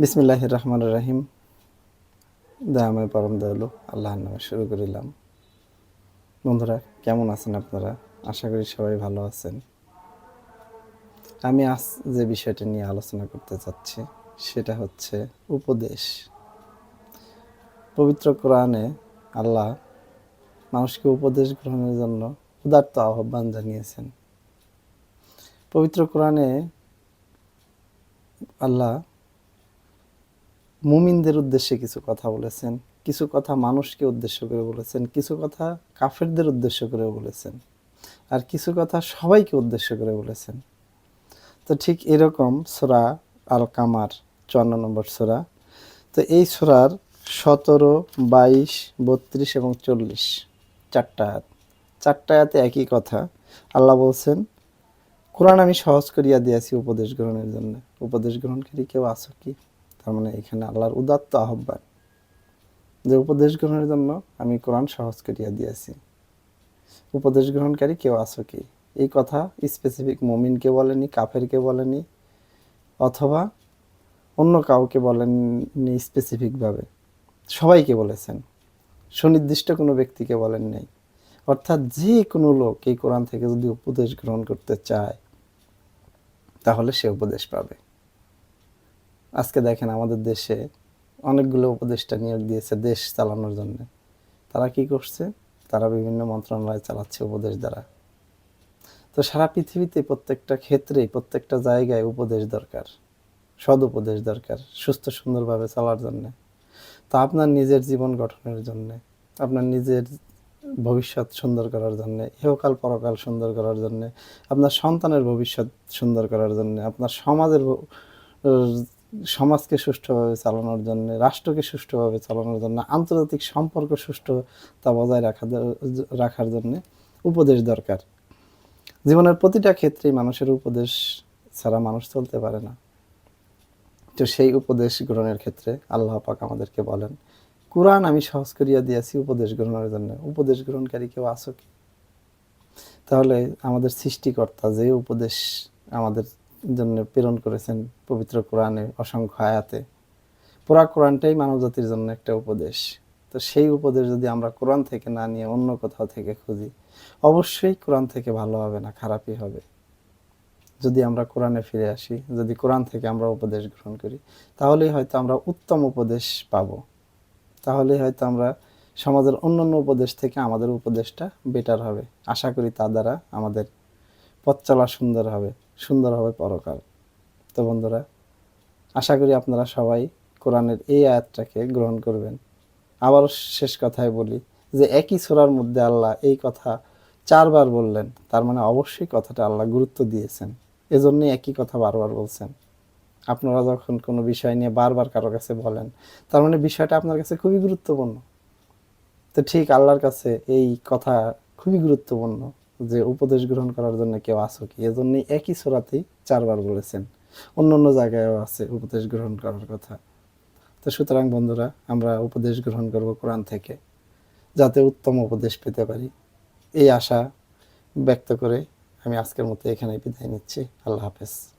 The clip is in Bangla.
বিসমিল্লাহ রহমান রাহিম। দয়াময় পরম দয়ালু, আল্লাহর নামে শুরু করিলাম। বন্ধুরা, কেমন আছেন আপনারা? আশা করি সবাই ভালো আছেন। আমি আজ যে বিষয়টা নিয়ে আলোচনা করতে চাচ্ছি, সেটা হচ্ছে উপদেশ। পবিত্র কোরআনে আল্লাহ মানুষকে উপদেশ গ্রহণের জন্য উদার্ত আহ্বান জানিয়েছেন। পবিত্র কোরআনে আল্লাহ মুমিনদের উদ্দেশ্যে কিছু কথা বলেছেন, কিছু কথা মানুষকে উদ্দেশ্য করে বলেছেন, কিছু কথা কাফেরদের উদ্দেশ্য করে বলেছেন, আর কিছু কথা সবাইকে উদ্দেশ্য করে বলেছেন। তো ঠিক এরকম সোরা আল কামার চুয়ান্ন নম্বর সোরা। তো এই সোরার সতেরো, বাইশ, বত্রিশ এবং চল্লিশ চারটা আয়াত। চারটা আয়াতে একই কথা। আল্লাহ বলছেন, কোরআন আমি সহজ করিয়া দিয়েছি উপদেশ গ্রহণের জন্য। উপদেশ গ্রহণকারী কেউ আছো কি? তার মানে এখানে আল্লাহর উদাত্ত আহ্বান। যে উপদেশ গ্রহণের জন্য আমি কোরআন সহজ করিয়া দিয়েছি। উপদেশ গ্রহণকারী কেউ আছো কি? এই কথা স্পেসিফিক মমিনকে বলেনি কাফেরকে বলেনি, অথবা অন্য কাউকে বলেননি স্পেসিফিকভাবে সবাইকে বলেছেন। সুনির্দিষ্ট কোনো ব্যক্তিকে বলেন নাই। অর্থাৎ যে কোনো লোক এই কোরআন থেকে যদি উপদেশ গ্রহণ করতে চায়, তাহলে সে উপদেশ পাবে। আজকে দেখেন আমাদের দেশে অনেকগুলো উপদেষ্টা নিয়োগ দিয়েছে দেশ চালানোর জন্য। তারা কি করছে? তারা বিভিন্ন মন্ত্রণালয় চালাচ্ছে উপদেশ দ্বারা। তো সারা পৃথিবীতে প্রত্যেকটা ক্ষেত্রেই, প্রত্যেকটা জায়গায় উপদেশ দরকার, সদ উপদেশ দরকার, সুস্থ সুন্দরভাবে চলার জন্য। তো আপনার নিজের জীবন গঠনের জন্য, আপনার নিজের ভবিষ্যৎ সুন্দর করার জন্য, ইহকাল পরকাল সুন্দর করার জন্য, আপনার সন্তানের ভবিষ্যৎ সুন্দর করার জন্য, আপনার সমাজের সমাজকে সুষ্ঠুভাবে চালানোর জন্য, রাষ্ট্রকে সুষ্ঠুভাবে চালানোর জন্য, আন্তর্জাতিক সম্পর্ক সুষ্ঠুতা বজায় রাখা রাখার জন্য উপদেশ দরকার। জীবনের প্রতিটা ক্ষেত্রেই মানুষের উপদেশ ছাড়া মানুষ চলতে পারে না। তো সেই উপদেশ গ্রহণের ক্ষেত্রে আল্লাহ পাক আমাদেরকে বলেন, কোরআন আমি সহজ করিয়া দিয়েছি উপদেশ গ্রহণের জন্য। উপদেশ গ্রহণকারী কেউ আছো কি? তাহলে আমাদের সৃষ্টিকর্তা যে উপদেশ আমাদের জন্য প্রেরণ করেছেন পবিত্র কোরআনে অসংখ্য আয়াতে। পুরা কোরআনটাই মানবজাতির জন্য একটা উপদেশ। তো সেই উপদেশ যদি আমরা কোরআন থেকে না নিয়ে অন্য কোথাও থেকে খুঁজি, অবশ্যই কোরআন থেকে ভালো হবে না, খারাপই হবে। যদি আমরা কোরআনে ফিরে আসি, যদি কোরআন থেকে আমরা উপদেশ গ্রহণ করি, তাহলেই হয়তো আমরা উত্তম উপদেশ পাব। তাহলেই হয়তো আমরা সমাজের অন্যান্য উপদেশ থেকে আমাদের উপদেশটা বেটার হবে। আশা করি তা দ্বারা আমাদের পথ চলা সুন্দর হবে। সুন্দর হবে পরকাল। তো বন্ধুরা, আশা করি আপনারা সবাই কোরআনের এই আয়াতটাকে গ্রহণ করবেন। আবারও শেষ কথায় বলি যে, একই সোরার মধ্যে আল্লাহ এই কথা চারবার বললেন। তার মানে অবশ্যই কথাটা আল্লাহ গুরুত্ব দিয়েছেন। এজন্যই একই কথা বারবার বলছেন। আপনারা যখন কোনো বিষয় নিয়ে বারবার কারও কাছে বলেন, তার মানে বিষয়টা আপনার কাছে খুবই গুরুত্বপূর্ণ। তো ঠিক আল্লাহর কাছে এই কথা খুবই গুরুত্বপূর্ণ। যে উপদেশ গ্রহণ করার জন্য কেউ আসো কি? এজন্যই একই সোরাতেই চারবার বলেছেন। অন্য অন্য জায়গায়ও আছে উপদেশ গ্রহণ করার কথা। তো সুতরাং বন্ধুরা, আমরা উপদেশ গ্রহণ করব কোরআন থেকে, যাতে উত্তম উপদেশ পেতে পারি। এই আশা ব্যক্ত করে আমি আজকের মতো এখানে বিদায় নিচ্ছি। আল্লাহ হাফেজ।